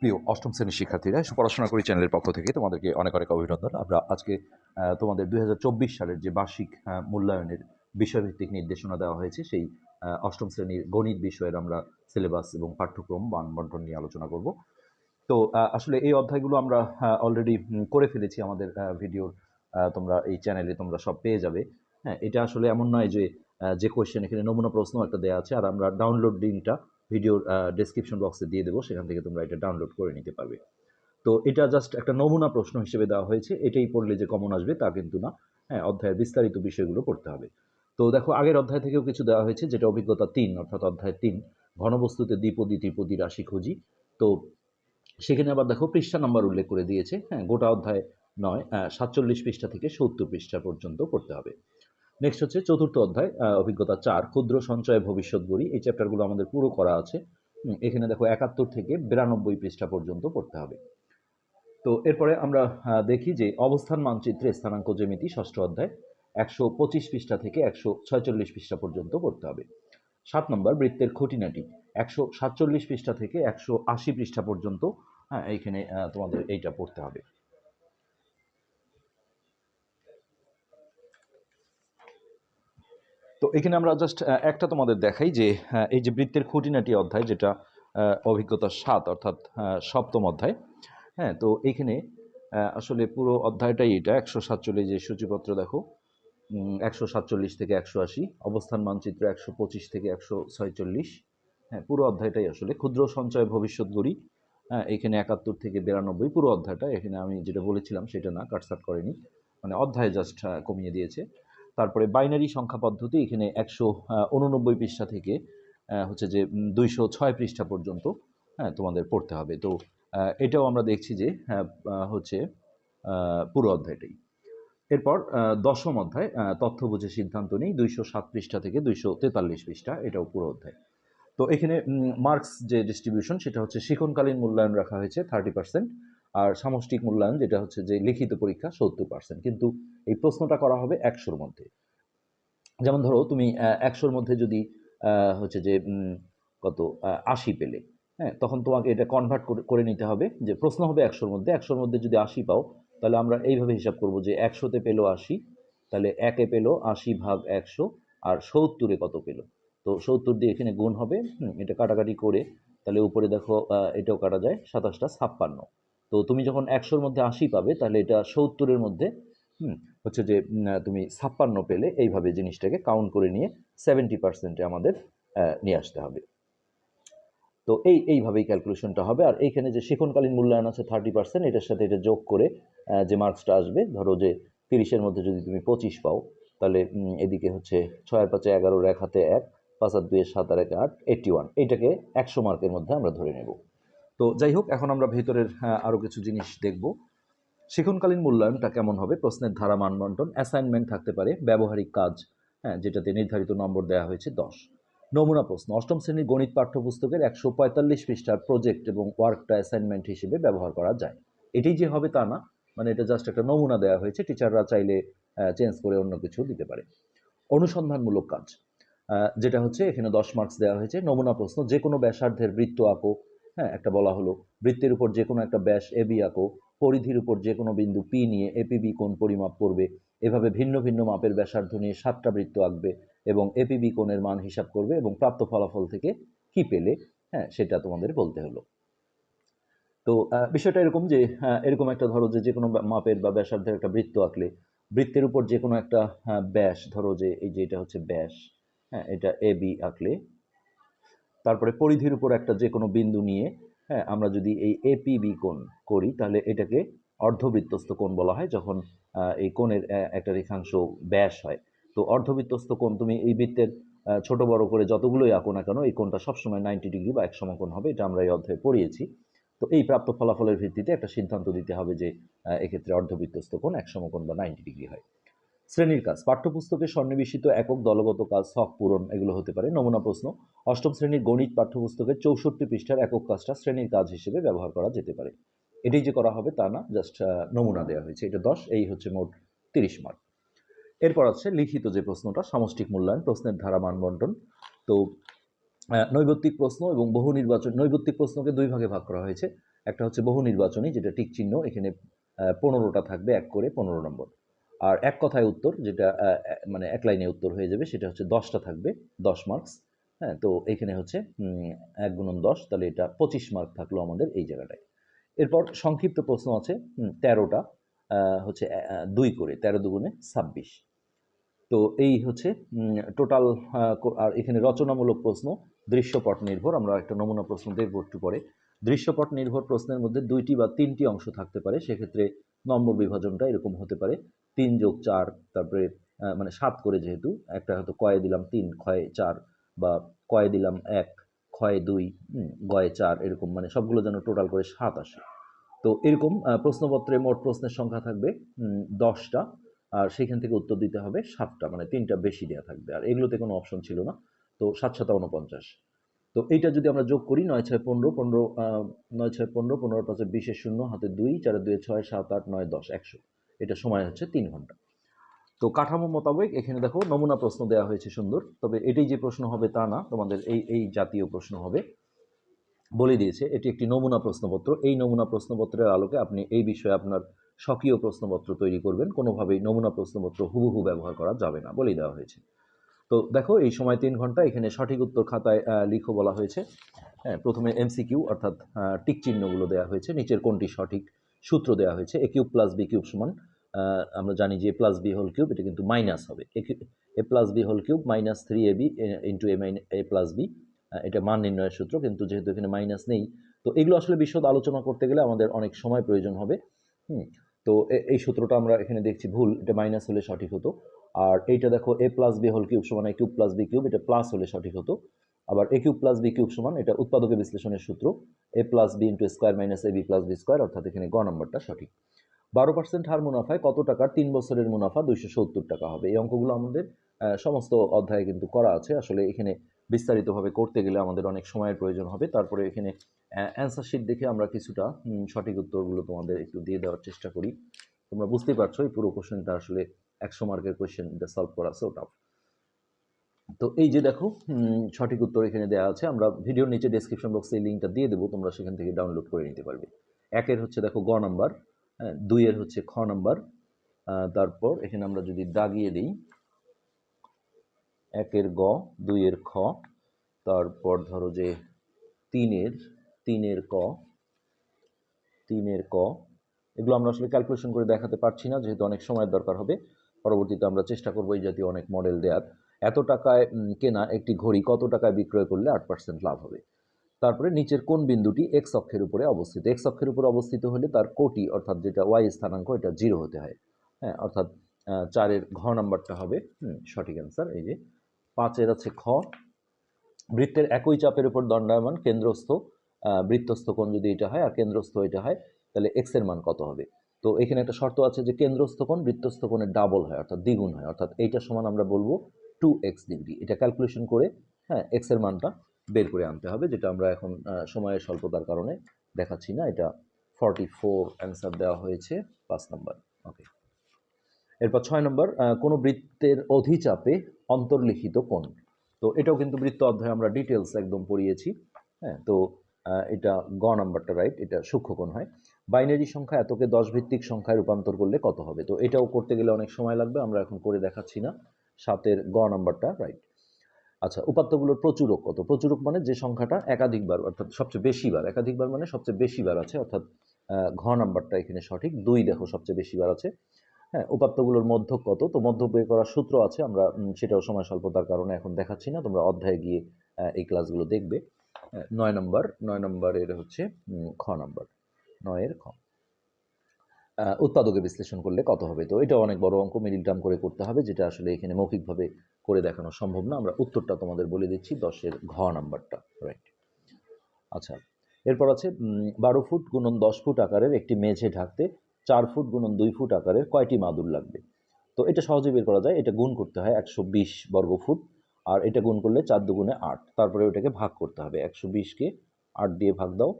প্রিয় অষ্টম শ্রেণির শিক্ষার্থীরা, পড়াশোনা করি চ্যানেলের পক্ষ থেকে তোমাদেরকে অনেক অনেক অভিনন্দন। আমরা আজকে তোমাদের দু হাজার চব্বিশ সালের যে বার্ষিক মূল্যায়নের বিষয়ভিত্তিক নির্দেশনা দেওয়া হয়েছে, সেই অষ্টম শ্রেণির গণিত বিষয়ের আমরা সিলেবাস এবং পাঠ্যক্রম বান বন্টন নিয়ে আলোচনা করব। তো আসলে এই অধ্যায়গুলো আমরা অলরেডি করে ফেলেছি আমাদের ভিডিওর তোমরা এই চ্যানেলে তোমরা সব পেয়ে যাবে। হ্যাঁ এটা আসলে এমন নয় যে যে কোয়েশ্চেন এখানে নমুনা প্রশ্ন একটা দেওয়া আছে, আর আমরা ডাউনলোড লিঙ্কটা ভিডিওর ডেসক্রিপশন বক্সে দিয়ে দেবো, সেখান থেকে তোমরা এটা ডাউনলোড করে নিতে পারবে। তো এটা জাস্ট একটা নমুনা প্রশ্ন হিসেবে দেওয়া হয়েছে, এটাই পড়লে যে কমন আসবে তা কিন্তু না। হ্যাঁ অধ্যায়ের বিস্তারিত বিষয়গুলো পড়তে হবে। তো দেখো, আগের অধ্যায় থেকেও কিছু দেওয়া হয়েছে, যেটা অভিজ্ঞতা তিন, অর্থাৎ অধ্যায় তিন, ঘনবস্তুতে দ্বিপদী, ত্রিপদী, রাশি, খুঁজি। তো সেখানে আবার দেখো, পৃষ্ঠা নাম্বার উল্লেখ করে দিয়েছে। হ্যাঁ গোটা অধ্যায় নয় সাতচল্লিশ পৃষ্ঠা থেকে সত্তর পৃষ্ঠা পর্যন্ত পড়তে হবে। নেক্সট হচ্ছে চতুর্থ অধ্যায় অভিজ্ঞতা চার, ক্ষুদ্র সঞ্চয় ভবিষ্যৎ গড়ি। এই চ্যাপ্টারগুলো আমাদের পুরো করা আছে। এখানে দেখো একাত্তর থেকে বিরানব্বই পৃষ্ঠা পর্যন্ত পড়তে হবে। তো এরপরে আমরা দেখি যে অবস্থান মানচিত্রে স্থানাঙ্ক জ্যামিতি, ষষ্ঠ অধ্যায়, একশো পঁচিশ পৃষ্ঠা থেকে একশো ছয়চল্লিশ পৃষ্ঠা পর্যন্ত পড়তে হবে। সাত নম্বর, বৃত্তের খুঁটিনাটি, একশো সাতচল্লিশ পৃষ্ঠা থেকে একশো আশি পৃষ্ঠা পর্যন্ত হ্যাঁ এইখানে তোমাদের এইটা পড়তে হবে। তো এখানে আমরা জাস্ট একটা তোমাদের দেখাই যে এই যে বৃত্তের খুঁটিনাটি অধ্যায় যেটা অভিজ্ঞতা সাত অর্থাৎ সপ্তম অধ্যায় হ্যাঁ তো এইখানে আহ, আসলে পুরো অধ্যায়টাই এটা একশো সাতচল্লিশ যে সূচিপত্র দেখো একশো সাতচল্লিশ থেকে একশো আশি অবস্থান মানচিত্র একশো পঁচিশ থেকে একশো ছয়চল্লিশ হ্যাঁ পুরো অধ্যায়টাই আসলে ক্ষুদ্র সঞ্চয় ভবিষ্যৎ গড়ি হ্যাঁ এখানে একাত্তর থেকে বিরানব্বই পুরো অধ্যায়টা এখানে আমি যেটা বলেছিলাম সেটা না কাটসাট করেনি মানে অধ্যায় জাস্ট কমিয়ে দিয়েছে। তারপরে বাইনারি সংখ্যা পদ্ধতি এখানে একশো উননব্বই পৃষ্ঠা থেকে হচ্ছে যে দুইশো ছয় পৃষ্ঠা পর্যন্ত হ্যাঁ তোমাদের পড়তে হবে। তো এটাও আমরা দেখছি যে হ্যাঁ হচ্ছে পুরো অধ্যায়টাই। এরপর দশম অধ্যায় তথ্য বুঝে সিদ্ধান্ত নেই, দুইশো সাত পৃষ্ঠা থেকে দুইশো তেতাল্লিশ পৃষ্ঠা, এটাও পুরো অধ্যায়। তো এখানে মার্কস যে ডিস্ট্রিবিউশন সেটা হচ্ছে শিক্ষণকালীন মূল্যায়ন রাখা হয়েছে থার্টি পার্সেন্ট আর সামষ্টিক মূল্যায়ন, যেটা হচ্ছে যে লিখিত পরীক্ষা সত্তর পার্সেন্ট কিন্তু এই প্রশ্নটা করা হবে একশোর মধ্যে। যেমন ধরো, তুমি একশোর মধ্যে যদি হচ্ছে যে কত আশি পেলে হ্যাঁ তখন তোমাকে এটা কনভার্ট করে নিতে হবে যে প্রশ্ন হবে একশোর মধ্যে। একশোর মধ্যে যদি আশি পাও, তাহলে আমরা এইভাবে হিসাব করব যে একশোতে পেল আশি, তাহলে একে পেল আশি ভাগ একশো, আর সত্তরে কত পেল? তো সত্তর দিয়ে এখানে গুণ হবে এটা কাটাকাটি করে, তাহলে উপরে দেখো এটাও কাটা যায় সাতাশটা ছাপ্পান্ন। তো তুমি যখন একশোর মধ্যে আশি পাবে, তাহলে এটা সত্তরের মধ্যে হচ্ছে যে তুমি ছাপ্পান্ন পেলে এইভাবে জিনিসটাকে কাউন্ট করে নিয়ে সেভেন্টি পার্সেন্টে আমাদের নিয়ে আসতে হবে। তো এই, এইভাবেই ক্যালকুলেশনটা হবে। আর এইখানে যে শিক্ষণকালীন মূল্যায়ন আছে থার্টি পার্সেন্ট এটার সাথে এটা যোগ করে যে মার্কসটা আসবে, ধরো যে তিরিশের মধ্যে যদি তুমি পঁচিশ পাও, তাহলে এদিকে হচ্ছে ছয় আর পাঁচে এগারোর এক হাতে এক, পাঁচ আর দুয়ে সাত আর এক আট এইটটি ওয়ান এইটাকে একশো মার্কের মধ্যে আমরা ধরে নেব। তো যাই হোক এখন আমরা ভেতরের আরও কিছু জিনিস দেখব। শিখনকালীন মূল্যায়নটা কেমন হবে? প্রশ্নের ধারা মানবন্টন অ্যাসাইনমেন্ট থাকতে পারে, ব্যবহারিক কাজ হ্যাঁ যেটাতে নির্ধারিত নম্বর দেওয়া হয়েছে দশ। নমুনা প্রশ্ন, অষ্টম শ্রেণির গণিত পাঠ্যপুস্তকের একশো পঁয়তাল্লিশ পৃষ্ঠার প্রজেক্ট এবং ওয়ার্কটা অ্যাসাইনমেন্ট হিসেবে ব্যবহার করা যায়। এটাই যে হবে তা না মানে এটা জাস্ট একটা নমুনা দেওয়া হয়েছে টিচাররা চাইলে চেঞ্জ করে অন্য কিছু দিতে পারে। অনুসন্ধানমূলক কাজ যেটা হচ্ছে এখানে দশ মার্কস দেওয়া হয়েছে। নমুনা প্রশ্ন, যে কোনো ব্যাসার্ধের বৃত্ত আঁকো হ্যাঁ একটা বলা হলো বৃত্তের উপর যে কোনো একটা ব্যাস এবি আঁকো পরিধির উপর যে কোনো বিন্দু পি নিয়ে এপিবি কোণ পরিমাপ করবে এভাবে ভিন্ন ভিন্ন মাপের ব্যাসার্ধ নিয়ে সাতটা বৃত্ত আঁকবে এবং এপিবি কোণের মান হিসাব করবে এবং প্রাপ্ত ফলাফল থেকে কি পেলে হ্যাঁ সেটা তোমাদের বলতে হলো। তো বিষয়টা এরকম যে আহ, এরকম একটা ধরো যে যে কোনো মাপের বা ব্যাসার্ধের একটা বৃত্ত আঁকলে বৃত্তের উপর যে কোনো একটা আহ, ব্যাস ধরো যে এই যে এটা হচ্ছে ব্যাস হ্যাঁ এটা এ বি আঁকলে তারপরে পরিধির উপর একটা যে কোনো বিন্দু নিয়ে হ্যাঁ আমরা যদি এই এপিবি কোণ করি, তাহলে এটাকে অর্ধবৃত্তস্থ কোণ বলা হয় যখন এই কোণের একটা রেখাংশ ব্যাস হয়। তো অর্ধবৃত্তস্থ কোণ তুমি এই বৃত্তের ছোট বড় করে যতগুলোই আঁকো না কেন, এই কোণটা সবসময় নাইনটি ডিগ্রি বা এক সমকোণ হবে, এটা আমরা এই অধ্যায়ে পড়িয়েছি। তো এই প্রাপ্ত ফলাফলের ভিত্তিতে একটা সিদ্ধান্ত দিতে হবে যে এক্ষেত্রে অর্ধবৃত্তস্থ কোণ এক সমকোণ বা নাইনটি ডিগ্রি হয়। শ্রেণির কাজ, পাঠ্যপুস্তকে সন্নিবেশিত একক দলগত কাজ, শখ পূরণ, এগুলো হতে পারে নমুনা প্রশ্ন। অষ্টম শ্রেণির গণিত পাঠ্যপুস্তকের চৌষট্টি পৃষ্ঠার একক কাজটা শ্রেণির কাজ হিসেবে ব্যবহার করা যেতে পারে। এটাই যে করা হবে তা না, জাস্ট নমুনা দেওয়া হয়েছে। এটা দশ, এই হচ্ছে মোট তিরিশ মার্ক এরপর আছে লিখিত যে প্রশ্নটা, সামষ্টিক মূল্যায়ন, প্রশ্নের ধারা মানবন্টন। তো নৈবত্তিক প্রশ্ন এবং বহু নির্বাচন, নৈবত্তিক প্রশ্নকে দুই ভাগে ভাগ করা হয়েছে। একটা হচ্ছে বহু নির্বাচনী, যেটা টিক চিহ্ন, এখানে পনেরোটা থাকবে, এক করে পনেরো নম্বর। আর এক কথায় উত্তর যেটা মানে এক লাইনে উত্তর হয়ে যাবে সেটা হচ্ছে দশটা থাকবে, দশ মার্কস হ্যাঁ তো এখানে হচ্ছে এক গুণন দশ, তাহলে এটা পঁচিশ মার্ক থাকল আমাদের এই জায়গাটায়। এরপর সংক্ষিপ্ত প্রশ্ন আছে তেরোটা হচ্ছে দুই করে, তেরো দুগুণে ছাব্বিশ। তো এই হচ্ছে টোটাল আর এখানে রচনামূলক প্রশ্ন, দৃশ্যপট নির্ভর, আমরা একটা নমুনা প্রশ্ন দেখব একটু পরে। দৃশ্যপট নির্ভর প্রশ্নের মধ্যে দুইটি বা তিনটি অংশ থাকতে পারে, সেক্ষেত্রে নম্বর বিভাজনটা এরকম হতে পারে। তিন যোগ চার, তারপরে মানে সাত করে যেহেতু, একটা হয়তো কয়ে দিলাম তিন, ক্ষয়ে চার বা কয়ে দিলাম এক, ক্ষয়ে দুই গয়ে চার, এরকম মানে সবগুলো যেন টোটাল করে সাত আসে। তো এরকম প্রশ্নপত্রে মোট প্রশ্নের সংখ্যা থাকবে দশটা, আর সেখান থেকে উত্তর দিতে হবে সাতটা মানে তিনটা বেশি দেওয়া থাকবে, আর এগুলোতে কোনো অপশন ছিল না, তো সাত সাতা উনপঞ্চাশ তো এইটা যদি আমরা যোগ করি, নয় ছয় পনেরো পনেরো নয় ছয় পনেরো পনেরো পাঁচে বিশের শূন্য, হাতে দুই, চারে দুই ছয়, সাত, আট, নয়, দশ, একশো। এটা সময় হচ্ছে তিন ঘণ্টা। তো কাঠামো মোতাবেক এখানে দেখো নমুনা প্রশ্ন দেওয়া হয়েছে সুন্দর। তবে এটাই যে প্রশ্ন হবে তা না, তোমাদের এই এই জাতীয় প্রশ্ন হবে। বলে দিয়েছে, এটি একটি নমুনা প্রশ্নপত্র। এই নমুনা প্রশ্নপত্রের আলোকে আপনি এই বিষয়ে আপনার স্বকীয় প্রশ্নপত্র তৈরি করবেন। কোনোভাবেই নমুনা প্রশ্নপত্র হুবহু ব্যবহার করা যাবে না বলেই দেওয়া হয়েছে। তো দেখো এই সময় তিন ঘণ্টা, এখানে সঠিক উত্তর খাতায় লিখো বলা হয়েছে। হ্যাঁ প্রথমে এমসিকিউ অর্থাৎ টিক চিহ্নগুলো দেওয়া হয়েছে, নিচের কোনটি সঠিক? সূত্র দেওয়া হয়েছে A cube plus B cube সমান আমরা জানি যে A plus B whole cube এটা কিন্তু মাইনাস হবে। A plus B whole cube minus three A B into A mine A plus B এটা মান নির্ণয়ের সূত্র, কিন্তু যেহেতু এখানে মাইনাস নেই, তো এগুলো আসলে বিশদ আলোচনা করতে গেলে আমাদের অনেক সময় প্রয়োজন হবে। হুম, তো এই সূত্রটা আমরা এখানে দেখছি ভুল, এটা মাইনাস হলে সঠিক হতো। আর এইটা দেখো A plus B whole cube সমান A cube plus B cube, এটা প্লাস হলে সঠিক হতো। আবার A cube plus B cube সমান, এটা উৎপাদকের বিশ্লেষণের সূত্র A plus B into square minus A B plus B square অর্থাৎ এখানে গ নম্বরটা সঠিক। বারো পার্সেন্ট হার মুনাফায় কত টাকার তিন বছরের মুনাফা, দুইশো সত্তর টাকা হবে। এই অঙ্কগুলো আমাদের সমস্ত অধ্যায়ে কিন্তু করা আছে। আসলে এখানে বিস্তারিতভাবে করতে গেলে আমাদের অনেক সময়ের প্রয়োজন হবে। তারপরে এখানে অ্যান্সার শিট দেখে আমরা কিছুটা সঠিক উত্তরগুলো তোমাদের একটু দিয়ে দেওয়ার চেষ্টা করি। তোমরা বুঝতেই পারছ, এই পুরো কোশ্চেনটা আসলে একশো মার্কের কোশ্চেন এটা সলভ করা সো টাফ তো এই যে দেখো সঠিক উত্তর এখানে দেওয়া আছে। আমরা ভিডিওর নিচে ডেসক্রিপশন বক্সে এই লিঙ্কটা দিয়ে দেবো, তোমরা সেখান থেকে ডাউনলোড করে নিতে পারবে। একের হচ্ছে দেখো গ নাম্বার হ্যাঁ দুইয়ের হচ্ছে খ নাম্বার তারপর এখানে আমরা যদি দাগিয়ে দিই, একের গ, দুইয়ের খ, তারপর ধরো যে তিনের তিনের ক তিনের ক, এগুলো আমরা আসলে ক্যালকুলেশন করে দেখাতে পারছি না, যেহেতু অনেক সময়ের দরকার হবে। পরবর্তীতে আমরা চেষ্টা করব এই জাতীয় অনেক মডেল দেওয়ার এত টাকায় কেনা একটি ঘড়ি কত টাকায় বিক্রয় করলে আট পার্সেন্ট লাভ হবে? তারপরে নিচের কোন বিন্দুটি এক্স অক্ষের উপরে অবস্থিত? এক্স অক্ষের উপরে অবস্থিত হলে তার কোটি, অর্থাৎ যেটা ওয়াই স্থানাঙ্ক, এটা জিরো হতে হয়। হ্যাঁ অর্থাৎ চারের ঘ নাম্বারটা হবে সঠিক অ্যান্সার এই যে। পাঁচের আছে খ। বৃত্তের একই চাপের উপর দণ্ডায়মান, কেন্দ্রস্থ বৃত্তস্থ কোণ যদি এটা হয়, আর কেন্দ্রস্থ এটা হয়, তাহলে এক্সের মান কত হবে? তো এখানে একটা শর্ত আছে যে, কেন্দ্রস্থ কোণ বৃত্তস্থ কোণের ডাবল হয়, অর্থাৎ দ্বিগুণ হয়। অর্থাৎ এইটা সমান আমরা বলব টু এক্স ডিগ্রি এটা ক্যালকুলেশন করে হ্যাঁ এক্সের মানটা বের করে আনতে হবে, যেটা আমরা এখন সময়ের স্বল্পতার কারণে দেখাচ্ছি না। এটা ফর্টি ফোর অ্যান্সার দেওয়া হয়েছে, পাঁচ নম্বর ওকে এরপর ছয় নম্বর কোনো বৃত্তের অধিচাপে অন্তর্লিখিত কোণ। তো এটাও কিন্তু বৃত্ত অধ্যায়ে আমরা ডিটেলস একদম পড়িয়েছি হ্যাঁ তো এটা গ নাম্বারটা রাইট এটা সূক্ষ্মকোণ হয়। বাইনারি সংখ্যা এতকে দশ ভিত্তিক সংখ্যায় রূপান্তর করলে কত হবে? তো এটাও করতে গেলে অনেক সময় লাগবে, আমরা এখন করে দেখাচ্ছি না। সাতের গ নাম্বারটা রাইট আচ্ছা উপাত্তগুলোর প্রচুরক কত? প্রচুরক মানে যে সংখ্যাটা একাধিকবার, অর্থাৎ সবচেয়ে বেশিবার, একাধিকবার মানে সবচেয়ে বেশিবার আছে, অর্থাৎ ঘ নাম্বারটা এখানে সঠিক, দুই দেখো সবচেয়ে বেশিবার আছে। হ্যাঁ উপাত্তগুলোর মধ্য কত? তো মধ্য বের করার সূত্র আছে, আমরা সেটাও সময় স্বল্পতার কারণে এখন দেখাচ্ছি না, তোমরা অধ্যায়ে গিয়ে এই ক্লাসগুলো দেখবে। নয় নম্বর, নয় নম্বরের হচ্ছে খ নাম্বার, নয়ের খ। উৎপাদকে বিশ্লেষণ করলে কত হবে? তো এটা অনেক বড় অঙ্ক মিডিল টার্ম করে করতে হবে, যেটা আসলে এখানে মৌখিকভাবে করে দেখানো সম্ভব না। আমরা উত্তরটা তোমাদের বলে দিচ্ছি, দশের ঘ নাম্বারটা রাইট আচ্ছা এরপর আছে বারো ফুট গুণন দশ ফুট আকারের একটি মেঝে ঢাকতে চার ফুট গুণন দুই ফুট আকারের কয়টি মাদুর লাগবে? তো এটা সহজে বের করা যায়, এটা গুণ করতে হয় একশো বিশ বর্গ ফুট, আর এটা গুণ করলে চার দুগুণে আট, তারপরে ওটাকে ভাগ করতে হবে। একশো বিশকে আট দিয়ে ভাগ দাও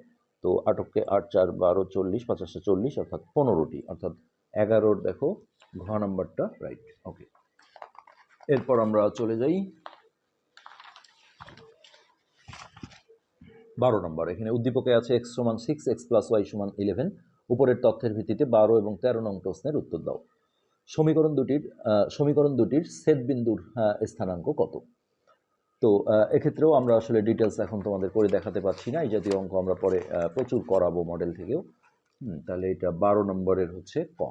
তো আটককে আট চার বারো চল্লিশ পঁচাশে চল্লিশ অর্থাৎ পনেরোটি, অর্থাৎ এগারোর দেখো ঘ নাম্বারটা রাইট ওকে এরপর আমরা চলে যাই বারো নম্বর, এখানে উদ্দীপকে আছে এক্স সমান সিক্স এক্স প্লাস ওয়াই সমান ইলেভেন উপরের তথ্যের ভিত্তিতে বারো এবং তেরো নং প্রশ্নের উত্তর দাও। সমীকরণ দুটির সমীকরণ দুটির ছেদ বিন্দুর স্থানাঙ্ক কত? তো এক্ষেত্রেও আমরা আসলে ডিটেলস এখন তোমাদের করে দেখাতে পারছি না। এই জাতীয় অঙ্ক আমরা পরে প্রচুর করাবো মডেল থেকেও। তাহলে এটা বারো নম্বরের হচ্ছে ক।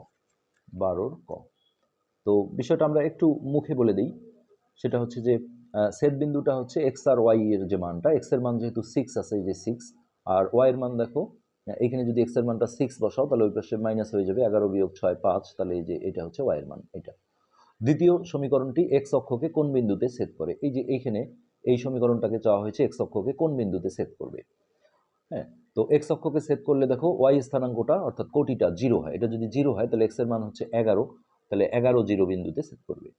বারোর ক। তো, বিষয়টা আমরা একটু মুখে বলে দিই। সেটা হচ্ছে যে সেট বিন্দুটা হচ্ছে এক্স আর ওয়াই এর যে মানটা এক্সের মান যেহেতু সিক্স আছে যে সিক্স আর ওয়াই এর মান দেখো এখানে যদি এক্সের মানটা সিক্স বসাও, তাহলে ওই পাশে মাইনাস হয়ে যাবে এগারো বিয়োগ ছয় পাঁচ, তাহলে এই যে এটা হচ্ছে ওয়াই এর মান, এটা। দ্বিতীয় সমীকরণটি এক্স অক্ষকে কোন বিন্দুতে সেট করে? এই যে এইখানে এই সমীকরণটাকে চাওয়া হয়েছে এক্স অক্ষকে কোন বিন্দুতে সেট করবে? হ্যাঁ তো এক্স অক্ষকে সেট করলে দেখো ওয়াই স্থানাঙ্কটা অর্থাৎ কোটিটা জিরো হয়। এটা যদি জিরো হয়, তাহলে এক্সের মান হচ্ছে এগারো, তাহলে এগারো জিরো বিন্দুতে সেট করবে।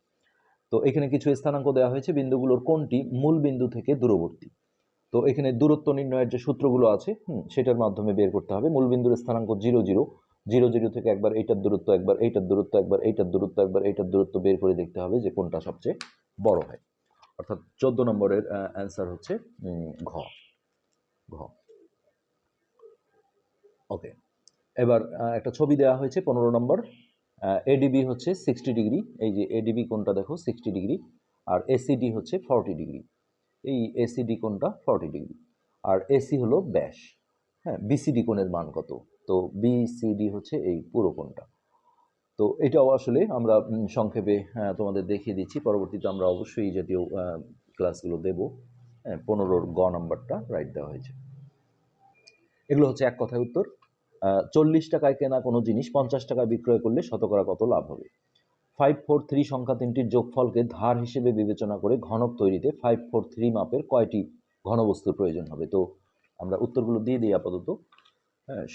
তো এখানে কিছু স্থানাঙ্ক দেওয়া হয়েছে, বিন্দুগুলোর কোনটি? মূল বিন্দু থেকে দূরবর্তী। তো এখানে দূরত্ব নির্ণয়ের যে সূত্রগুলো আছে, হুম, সেটার মাধ্যমে বের করতে হবে। মূল বিন্দুর স্থানাঙ্ক জিরো জিরো জিরো জিরো থেকে একবার এইটার দূরত্ব, একবার এইটার দূরত্ব, একবার এইটার দূরত্ব, একবার এইটার দূরত্ব বের করে দেখতে হবে যে কোনটা সবচেয়ে বড় হয়। অর্থাৎ চোদ্দ নম্বরের অ্যান্সার হচ্ছে ঘ। ঘ। ওকে এবার একটা ছবি দেওয়া হয়েছে পনেরো নম্বর। এডিবি হচ্ছে সিক্সটি ডিগ্রি এই যে এডিবি কোনটা দেখো সিক্সটি ডিগ্রি আর এসিডি হচ্ছে ফর্টি ডিগ্রি এই এসিডি কোনটা ফর্টি ডিগ্রি আর এসি হলো ব্যাস। হ্যাঁ বিসিডি কোণের মান কত? তো বিসিডি হচ্ছে এই পুরো কোণটা। তো এটাও আসলে আমরা সংক্ষেপে তোমাদের দেখিয়ে দিচ্ছি। পরবর্তীতে আমরা অবশ্যই জাতীয় ক্লাসগুলো দেব। পনেরোর গ নাম্বারটা রাইট দেওয়া হয়েছে। এগুলো হচ্ছে এক কথায় উত্তর। চল্লিশ টাকায় কেনা কোনো জিনিস, পঞ্চাশ টাকায় বিক্রয় করলে শতকরা কত লাভ হবে? ফাইভ ফোর থ্রি সংখ্যা তিনটির যোগফলকে ধার হিসেবে বিবেচনা করে ঘনক তৈরিতে ফাইভ ফোর থ্রি মাপের কয়টি ঘনবস্তুর প্রয়োজন হবে? তো আমরা উত্তরগুলো দিয়ে দিই আপাতত।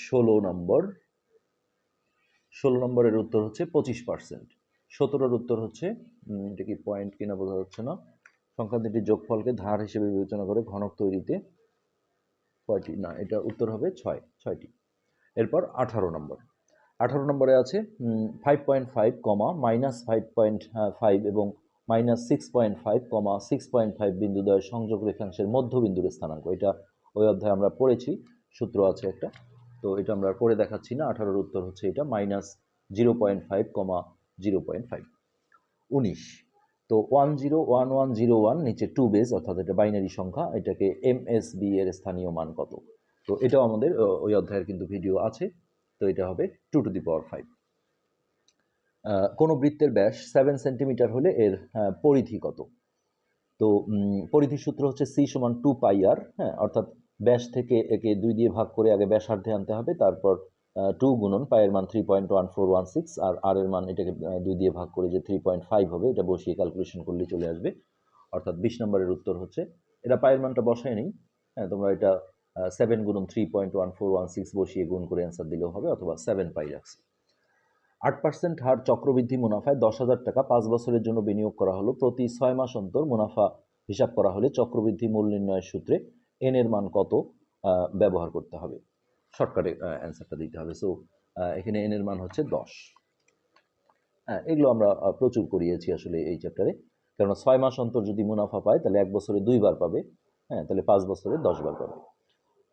ষোলো নম্বর। ষোলো নম্বরের উত্তর হচ্ছে পঁচিশ পার্সেন্ট সতেরোর উত্তর হচ্ছে এটা কি পয়েন্ট কিনা বোঝা যাচ্ছে না। সংখ্যা তিনটির যোগফলকে ধার হিসেবে বিবেচনা করে ঘনক তৈরিতে কয়টি? না, এটা উত্তর হবে ছয়, ছয়টি। এরপর আঠারো নম্বর। আঠারো নম্বরে আছে five point five comma minus five point five এবং minus six point five comma six point five বিন্দুদ্বয় সংযোগ রেখাংশের মধ্যবিন্দুর স্থানাঙ্ক। এটা ওই অধ্যায়ে আমরা পড়েছি। সূত্র আছে একটা। তো এটা আমরা করে দেখাচ্ছি না। আঠারোর উত্তর হচ্ছে এটা minus zero point five comma zero point five উনিশ। তো one zero one one zero one নিচে টু বেস অর্থাৎ এটা বাইনারি সংখ্যা এটাকে এম এস বি এর স্থানীয় মান কত? তো এটাও আমাদের ওই অধ্যায়ের কিন্তু ভিডিও আছে। তো এটা হবে two to the power five কোনো বৃত্তের ব্যাস সেভেন সেন্টিমিটার হলে এর আহ, পরিধি কত? তো পরিধি সূত্র হচ্ছে সি সমান টু পাই আর হ্যাঁ অর্থাৎ ব্যাস থেকে একে দুই দিয়ে ভাগ করে আগে ব্যাসার্ধে আনতে হবে, তারপর টু গুণন, পায়ের মান three point one four one six আর আর এর মান এটাকে দুই দিয়ে ভাগ করে যে থ্রি পয়েন্ট ফাইভ হবে, এটা বসিয়ে ক্যালকুলেশন করলে চলে আসবে। অর্থাৎ বিশ নম্বরের উত্তর হচ্ছে, এটা পায়ের মানটা বসায় নেই হ্যাঁ তোমরা এটা সেভেন গুণন three point one four one six বসিয়ে গুণ করে অ্যান্সার দিলেও হবে, অথবা সেভেন পাই রাখছি। আট পার্সেন্ট হার চক্রবৃদ্ধি মুনাফায় দশ হাজার টাকা পাঁচ বছরের জন্য বিনিয়োগ করা হলো, প্রতি ছয় মাস অন্তর মুনাফা হিসাব করা হলে চক্রবৃদ্ধি মূল নির্ণয়ের সূত্রে এন এর মান কত ব্যবহার করতে হবে। শর্টকাটে অ্যান্সারটা দিতে হবে। সো এখানে এন এর মান হচ্ছে দশ। হ্যাঁ এগুলো আমরা প্রচুর করিয়েছি আসলে এই চ্যাপ্টারে কেননা ছয় মাস অন্তর যদি মুনাফা পায়, তাহলে এক বছরে দুইবার পাবে। হ্যাঁ তাহলে পাঁচ বছরে দশবার পাবে।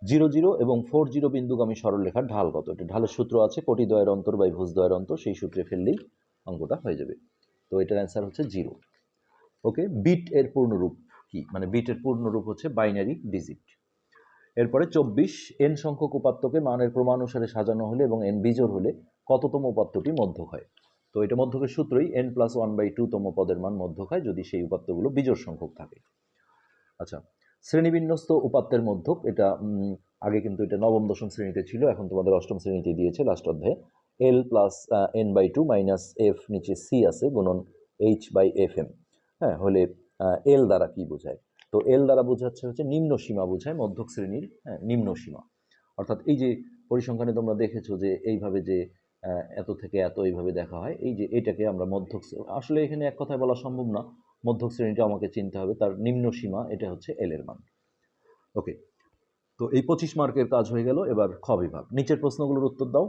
জিরো জিরো এবং ফোর জিরো বিন্দুগামী সরলরেখার ঢাল কত? এটা ঢালের সূত্র আছে, কোটি দয়ের অন্তর বা ভুজ দয়ের অন্তর, সেই সূত্রে ফেললেই অঙ্কটা হয়ে যাবে। তো এটার অ্যান্সার হচ্ছে জিরো। ওকে বিট এর পূর্ণরূপ। কি? মানে বিটের পূর্ণরূপ হচ্ছে বাইনারি ডিজিট এরপরে চব্বিশ এন সংখ্যক উপাত্তকে মানের ক্রমানুসারে সাজানো হলে এবং এন বিজোর হলে কততম উপাত্তটি মধ্যক হয়? তো এটা মধ্যকের সূত্রই N plus one by two তম পদের মান মধ্যক হয় যদি সেই উপাত্তগুলো বিজোর সংখ্যক থাকে। আচ্ছা শ্রেণীবিন্যস্ত উপাত্তের মধ্যক, এটা আগে কিন্তু এটা নবম, দশম শ্রেণীতে ছিল, এখন তোমাদের অষ্টম শ্রেণীতে দিয়েছে লাস্ট অধ্যায়ে। L plus N by two minus F নিচে সি আছে, গুণন এইচ বাই এফ এম হ্যাঁ হলে এল দ্বারা কি বোঝায়? তো এল দ্বারা বোঝাচ্ছে হচ্ছে নিম্ন সীমা বোঝায়, মধ্যক শ্রেণির হ্যাঁ নিম্ন সীমা। অর্থাৎ এই যে পরিসংখ্যানে তোমরা দেখেছ যে এইভাবে যে এত থেকে এত এইভাবে দেখা হয়, এই যে এটাকে আমরা মধ্যক আসলে এখানে এক কথায় বলা সম্ভব না। মধ্যক শ্রেণীটা আমাকে চিনতে হবে, তার নিম্ন সীমা, এটা হচ্ছে এল এর মান। ওকে, তো এই পঁচিশ মার্কের কাজ হয়ে গেল, এবার খ বিভাগ। নিচের প্রশ্নগুলোর উত্তর দাও।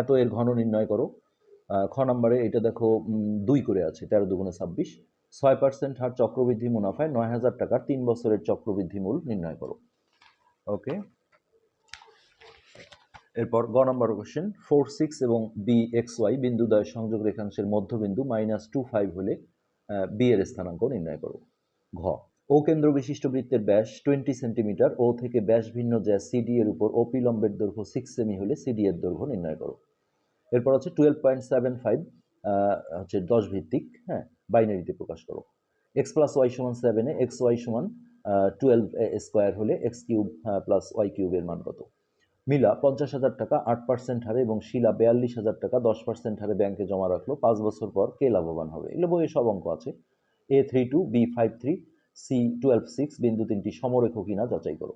এত এর ঘন নির্ণয় করো। খ নম্বরে এটা দেখো দুই করে আছে, তেরো দুগুণে ছাব্বিশ। ছয় পার্সেন্ট হার চক্রবৃদ্ধি মুনাফায় নয় হাজার টাকার তিন বছরের চক্রবৃদ্ধি মূল নির্ণয় করো। ওকে এরপর গ নম্বর কোশ্চেন ফোর সিক্স এবং বি এক্স ওয়াই বিন্দুদ্বয় সংযোগ রেখাংশের মধ্যবিন্দু মাইনাস টু ফাইভ হলে বি এর স্থানাঙ্ক নির্ণয় করো। ঘ ও কেন্দ্র বিশিষ্ট বৃত্তের ব্যাস টোয়েন্টি সেন্টিমিটার ও থেকে ব্যাস ভিন্ন যা সিডি এর উপর ওপি লম্বের দৈর্ঘ্য সিক্স সেমি হলে সিডি এর দৈর্ঘ্য নির্ণয় করো। এরপর হচ্ছে টুয়েলভ পয়েন্ট সেভেন ফাইভ হচ্ছে দশ ভিত্তিক হ্যাঁ? বাইনারিতে প্রকাশ করো। এক্স প্লাস ওয়াই সমান সেভেনে এক্স ওয়াই সমান টুয়েলভ স্কোয়ার হলে এক্স কিউব প্লাস ওয়াই কিউবের মান কত? মিলা, পঞ্চাশ হাজার টাকা আট পার্সেন্ট হারে এবং শিলা বিয়াল্লিশ হাজার টাকা দশ পার্সেন্ট হারে ব্যাংকে জমা রাখল। পাঁচ বছর পর কে লাভবান হবে? এগুলো বইয়ে সব অঙ্ক আছে। A three two B five three C twelve six বিন্দু তিনটি সমরেখ কিনা যাচাই করো।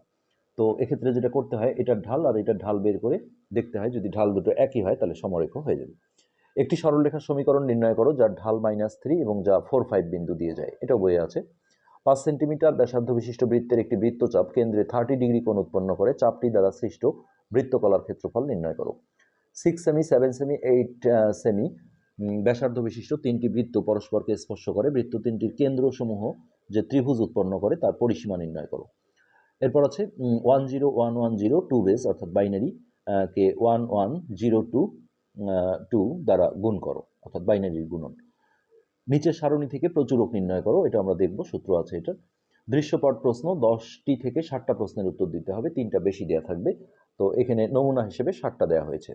তো এক্ষেত্রে যেটা করতে হয়, এটার ঢাল আর এটার ঢাল বের করে দেখতে হয়। যদি ঢাল দুটো একই হয়, তাহলে সমরেখ হয়ে যাবে। একটি সরলরেখার সমীকরণ নির্ণয় করো, যার ঢাল মাইনাস থ্রি এবং যা ফোর ফাইভ বিন্দু দিয়ে যায়। এটাও বইয়ে আছে। পাঁচ সেন্টিমিটার ব্যাসার্ধ বিশিষ্ট বৃত্তের একটি বৃত্তচাপ কেন্দ্রে থার্টি ডিগ্রি কোণ উৎপন্ন করে, চাপটি দ্বারা সৃষ্ট বৃত্তকলার ক্ষেত্রফল নির্ণয় করো। Six cm seven cm eight cm ব্যাসার্ধ বিশিষ্ট তিনটি বৃত্ত পরস্পরকে স্পর্শ করে। বৃত্ত তিনটির কেন্দ্রসমূহ যে ত্রিভুজ উৎপন্ন করে, তার পরিসীমা নির্ণয় করো। এরপর আছে one zero one one zero two base অর্থাৎ বাইনারি কে one one zero two two দ্বারা গুণ করো, অর্থাৎ বাইনারির গুণন। নিচের সারণী থেকে প্রচুরক নির্ণয় করো, এটা আমরা দেখব, সূত্র আছে এটা। দৃশ্যপট প্রশ্ন, দশটি থেকে ষাটটা প্রশ্নের উত্তর দিতে হবে, তিনটা বেশি দেওয়া থাকবে। তো এখানে নমুনা হিসেবে ষাটটা দেওয়া হয়েছে।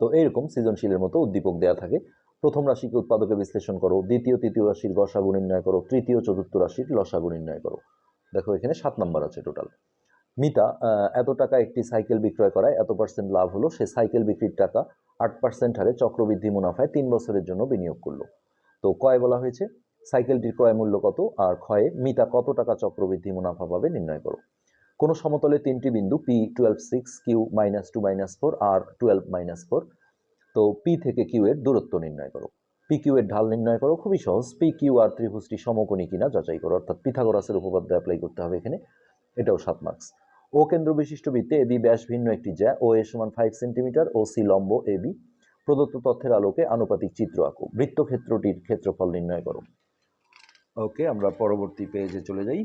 তো এইরকম সৃজনশীলের মতো উদ্দীপক দেওয়া থাকে। প্রথম রাশিকে উৎপাদকে বিশ্লেষণ করো, দ্বিতীয়, তৃতীয় রাশির গসাগু নির্ণয় করো, তৃতীয়, চতুর্থ রাশির লসাগু নির্ণয় করো। দেখো এখানে সাত নম্বর আছে টোটাল মিতা এত টাকা একটি সাইকেল বিক্রয় করায় এত পার্সেন্ট লাভ হলো, সে সাইকেল বিক্রির টাকা আট পার্সেন্ট হারে চক্রবৃদ্ধি মুনাফায় তিন বছরের জন্য বিনিয়োগ করল। তো কয় বলা হয়েছে? সাইকেলটির ক্রয় মূল্য কত? আর ক্ষয়ে মিতা কত টাকা চক্রবৃদ্ধি মুনাফা পাবে নির্ণয় করো। কোনো সমতলে তিনটি বিন্দু P twelve six Q minus two minus four R twelve minus four তো পি থেকে কিউ এর দূরত্ব নির্ণয় করো। পি কিউ এর ঢাল নির্ণয় করো, খুবই সহজ। পি কিউ আর ত্রিভুজটি সমকোণী কিনা যাচাই করো, অর্থাৎ পিথাগোরাসের উপপাদ্য অ্যাপ্লাই করতে হবে এখানে। এটাও সাত মার্কস ও কেন্দ্র বিশিষ্ট বৃত্তে এবি ব্যাস ভিন্ন একটি জ্যা ও এ সমান ফাইভ সেন্টিমিটার ও সি লম্ব এবি প্রদত্ত তথ্যের আলোকে আনুপাতিক চিত্র আঁকো। বৃত্তক্ষেত্রটির ক্ষেত্রফল নির্ণয় করো। ওকে, আমরা পরবর্তী পেজে চলে যাই।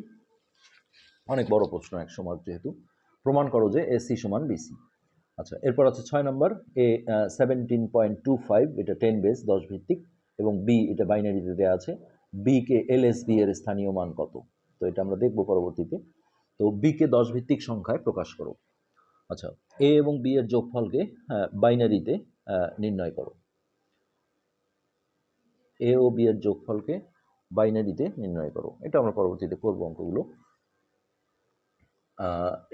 অনেক বড় প্রশ্ন এক সময় যেহেতু। প্রমাণ করো যে এসি সমান বিসি আচ্ছা এরপর আছে ছয় নম্বর। A seventeen point two five এটা টেন বেস দশ ভিত্তিক, এবং বি এটা বাইনারিতে দেওয়া আছে। বি কে এল এস বি এর স্থানীয় মান কত? তো এটা আমরা দেখব পরবর্তীতে। তো বি কে দশ ভিত্তিক সংখ্যায় প্রকাশ করো। আচ্ছা এ এবং বি এর যোগফলকে বাইনারিতে নির্ণয় করো। এ ও বি এর যোগফলকে বাইনারিতে নির্ণয় করো। এটা আমরা পরবর্তীতে করব অঙ্কগুলো।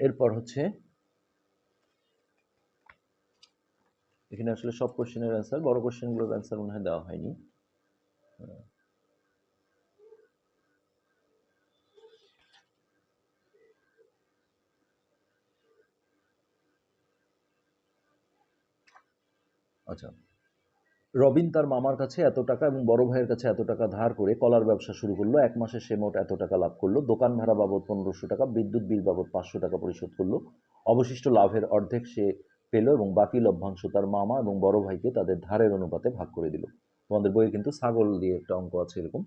এরপর হচ্ছে, এখানে আসলে সব কোশ্চেনের অ্যান্সার বড় কোশ্চেনগুলোর অ্যান্সার মনে হয় দেওয়া হয়নি। আচ্ছা। রবিন তার মামার কাছে এত টাকা এবং বড় ভাইয়ের কাছে এত টাকা ধার করে কলার ব্যবসা শুরু করল, এক মাসে সে মোট এত টাকা লাভ করল, দোকান ভাড়া বাবদ পনেরোশো টাকা, বিদ্যুৎ বিল বাবদ পাঁচশো টাকা পরিশোধ করল, অবশিষ্ট লাভের অর্ধেক সে পেল এবং বাকি লভ্যাংশ তার মামা এবং বড় ভাইকে তাদের ধারের অনুপাতে ভাগ করে দিল। তোমাদের বইয়ে কিন্তু ছাগল দিয়ে একটা অঙ্ক আছে এরকম।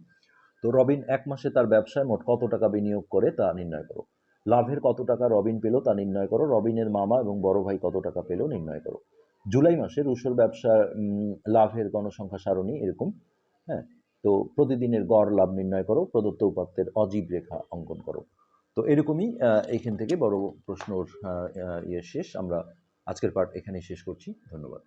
তো রবিন এক মাসে তার ব্যবসায় মোট কত টাকা বিনিয়োগ করে তা নির্ণয় করো। লাভের কত টাকা রবিন পেল তা নির্ণয় করো, রবিনের মামা এবং বড় ভাই কত টাকা পেল নির্ণয় করো। জুলাই মাসে রুশোর ব্যবসা লাভের গণসংখ্যা সারণী এরকম হ্যাঁ? তো প্রতিদিনের গড় লাভ নির্ণয় করো, প্রদত্ত উপাত্তের অজীব রেখা অঙ্কন করো। তো এরকমই এখান থেকে বড় প্রশ্নর ইয়ে শেষ, আমরা আজকের পাঠ এখানেই শেষ করছি, ধন্যবাদ।